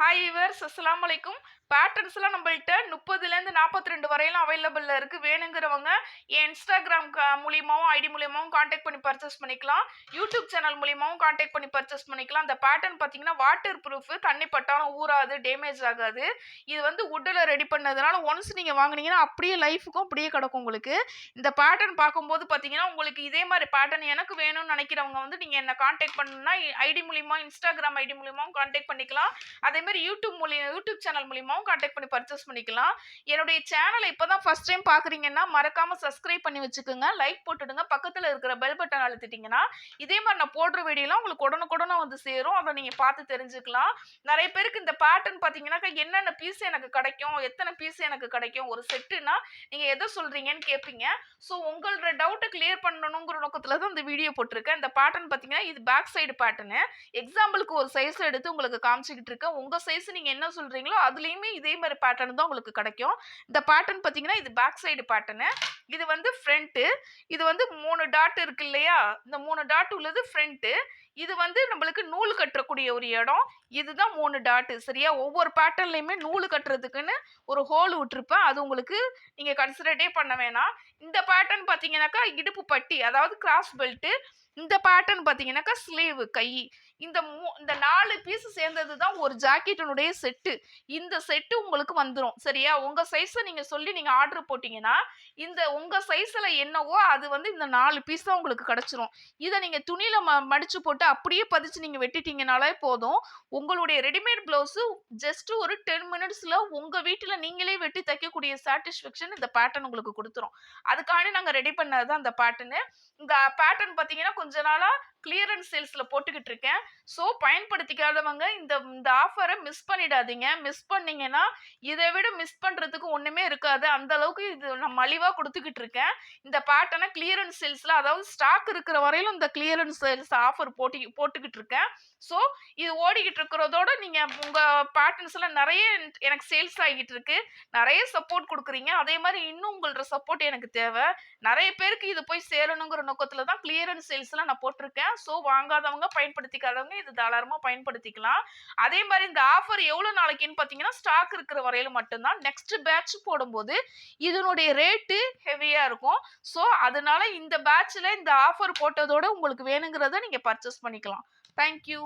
Hi இவர்ஸ் அஸ்லாம் வலைக்கும் பேட்டர்ன்ஸ்லாம் நம்மள்கிட்ட முப்பதுலேருந்து நாற்பத்தி ரெண்டு வரையிலும் அவைலபிளில் இருக்குது வேணுங்கிறவங்க என் இன்ஸ்டாகிராம் மூலியமாகவும் ஐடி மூலியமாகவும் காண்டாக்ட் பண்ணி பர்ச்சேஸ் பண்ணிக்கலாம். யூடியூப் சேனல் மூலியமாகவும் காண்டாக்ட் பண்ணி பர்ச்சேஸ் பண்ணிக்கலாம். அந்த பேட்டர்ன் பார்த்தீங்கன்னா வாட்டர் ப்ரூஃப் தண்ணி பட்டாலும் ஊறாது டேமேஜ் ஆகாது. இது வந்து உட்டில் ரெடி பண்ணதுனால ஒன்ஸ் நீங்கள் வாங்கினீங்கன்னா அப்படியே லைஃபுக்கும் அப்படியே கிடக்கும் உங்களுக்கு. இந்த பேட்டர்ன் பார்க்கும்போது பார்த்தீங்கன்னா உங்களுக்கு இதே மாதிரி பேட்டர்ன் எனக்கு வேணும்னு நினைக்கிறவங்க வந்து நீங்கள் என்னை காண்டாக்ட் பண்ணணும்னா ஐடி மூலியமாக இன்ஸ்டாகிராம் ஐடி மூலியமாகவும் காண்டாக்ட் பண்ணிக்கலாம். அதே மாதிரி யூடியூப் மூலியம் யூடியூப் சேனல் மூலியமாகவும் காண்டாக்ட் பண்ணி பர்ச்சேஸ் பண்ணிக்கலாம். என்னுடைய சேனலை இப்போ தான் ஃபஸ்ட் டைம் பார்க்குறீங்கன்னா மறக்காமல் சப்ஸ்கிரைப் பண்ணி வச்சுக்கோங்க. லைக் போட்டுடுங்க. பக்கத்தில் இருக்கிற பெல் பட்டன் அழுத்திட்டிங்கன்னா இதே மாதிரி நான் போடுற வீடியோலாம் உங்களுக்கு உடனுக்குடனே வந்து சேரும். அதை நீங்கள் பார்த்து தெரிஞ்சுக்கலாம். நிறைய பேருக்கு இந்த பேட்டர்ன் பார்த்தீங்கன்னாக்கா என்னென்ன பீஸ் எனக்கு கிடைக்கும் எத்தனை பீஸ் எனக்கு கிடைக்கும் ஒரு செட்டுனா நீங்கள் எதை சொல்கிறீங்கன்னு கேட்பீங்க ஸோ உங்களோட டவுட்டை கிளியர் பண்ணணுங்கிற நோக்கத்தில் தான் இந்த வீடியோ போட்டிருக்கேன். இந்த பேட்டர்ன் பார்த்தீங்கன்னா இது பேக் சைடு பேட்டர்னு எக்ஸாம்பிளுக்கு ஒரு சைஸ் எடுத்து உங்களுக்கு காமிச்சிக்கிட்டு இருக்கேன். உங்கள் சைஸ் நீங்கள் என்ன சொல்கிறீங்களோ அதுலேயுமே இதே மாதிரி பேட்டர்ன் தான் உங்களுக்கு கிடைக்கும். இந்த பேட்டர்ன் பார்த்தீங்கன்னா இது பேக் சைடு பேட்டர்னு இது வந்து ஃப்ரண்ட்டு இது வந்து மூணு டாட் இருக்கு இல்லையா? இந்த மூணு டாட் உள்ளது ஃப்ரண்ட்டு இது வந்து நம்மளுக்கு நூல் கட்டக்கூடிய ஒரு இடம். இதுதான் மூணு டாட்டு சரியா? ஒவ்வொரு பேட்டர்ன்லையுமே நூல் கட்டுறதுக்குன்னு ஒரு ஹோல் விட்டுருப்பேன். அது உங்களுக்கு நீங்கள் கன்சிடரே பண்ண வேணாம். இந்த பேட்டர்ன் பார்த்தீங்கன்னாக்கா இடுப்பு பட்டி அதாவது கிராஸ் பெல்ட்டு இந்த பேட்டர்ன் பார்த்தீங்கன்னாக்கா ஸ்லீவ் கை. இந்த மூ இந்த நாலு பீஸ் சேர்ந்தது தான் ஒரு ஜாக்கெட்டினுடைய செட்டு இந்த செட்டு உங்களுக்கு வந்துடும் சரியா? உங்கள் சைஸை நீங்கள் சொல்லி நீங்கள் ஆர்டர் போட்டிங்கன்னா இந்த உங்கள் சைஸில் என்னவோ அது வந்து இந்த நாலு பீஸ் தான் உங்களுக்கு கிடச்சிரும். இதை நீங்கள் துணியில் ம மடித்து போட்டு அப்படியே பதிச்சு நீங்கள் வெட்டிட்டீங்கனாலே போதும். உங்களுடைய ரெடிமேட் ப்ளவுஸு ஜஸ்ட் ஒரு டென் மினிட்ஸில் உங்கள் வீட்டில் நீங்களே வெட்டி தைக்கக்கூடிய சாட்டிஸ்ஃபேக்ஷன் இந்த பேட்டர்ன் உங்களுக்கு கொடுத்துரும். அதுக்காண்டி நாங்கள் ரெடி பண்ணது தான் அந்த பேட்டர்னு இந்த பேட்டர்ன் பார்த்தீங்கன்னா கொஞ்ச நாளாக கிளியரன்ஸ் சேல்ஸில் போட்டுக்கிட்டு இருக்கேன் ஸோ பயன்படுத்திக்காதவங்க இந்த இந்த ஆஃபரை மிஸ் பண்ணிடாதீங்க. மிஸ் பண்ணீங்கன்னா இதை விட மிஸ் பண்ணுறதுக்கு ஒன்றுமே இருக்காது. அந்த அளவுக்கு இது நான் மலிவாக கொடுத்துக்கிட்டு இருக்கேன் இந்த பேட்டனை கிளியரன்ஸ் சேல்ஸில் அதாவது ஸ்டாக் இருக்கிற வரையிலும் இந்த கிளியரன்ஸ் சேல்ஸ் ஆஃபர் போட்டி போட்டுக்கிட்டு இருக்கேன் ஸோ இது ஓடிக்கிட்டு இருக்கிறதோட நீங்கள் உங்கள் பேட்டர்ன்ஸ்லாம் நிறைய எனக்கு சேல்ஸ் ஆகிட்டு இருக்கு நிறைய சப்போர்ட் கொடுக்குறீங்க. அதே மாதிரி இன்னும் உங்களோட சப்போர்ட் எனக்கு தேவை. நிறைய பேருக்கு இது போய் சேரணுங்கிற நோக்கத்தில் தான் கிளியரன்ஸ் சேல்ஸ்லாம் நான் போட்டிருக்கேன். ஸோ வாங்காதவங்க பயன்படுத்திக்காதவங்க இது தாராளமாக பயன்படுத்திக்கலாம். அதே மாதிரி இந்த ஆஃபர் எவ்வளோ நாளைக்குன்னு பார்த்தீங்கன்னா ஸ்டாக் இருக்கிற வரையில் மட்டும்தான். நெக்ஸ்ட் பேட்ச் போடும்போது இதனுடைய ரேட்டு ஹெவியாக இருக்கும். ஸோ அதனால இந்த பேட்சில் இந்த ஆஃபர் போட்டதோட உங்களுக்கு வேணுங்கிறத நீங்கள் பர்ச்சேஸ் பண்ணிக்கலாம். தேங்க்யூ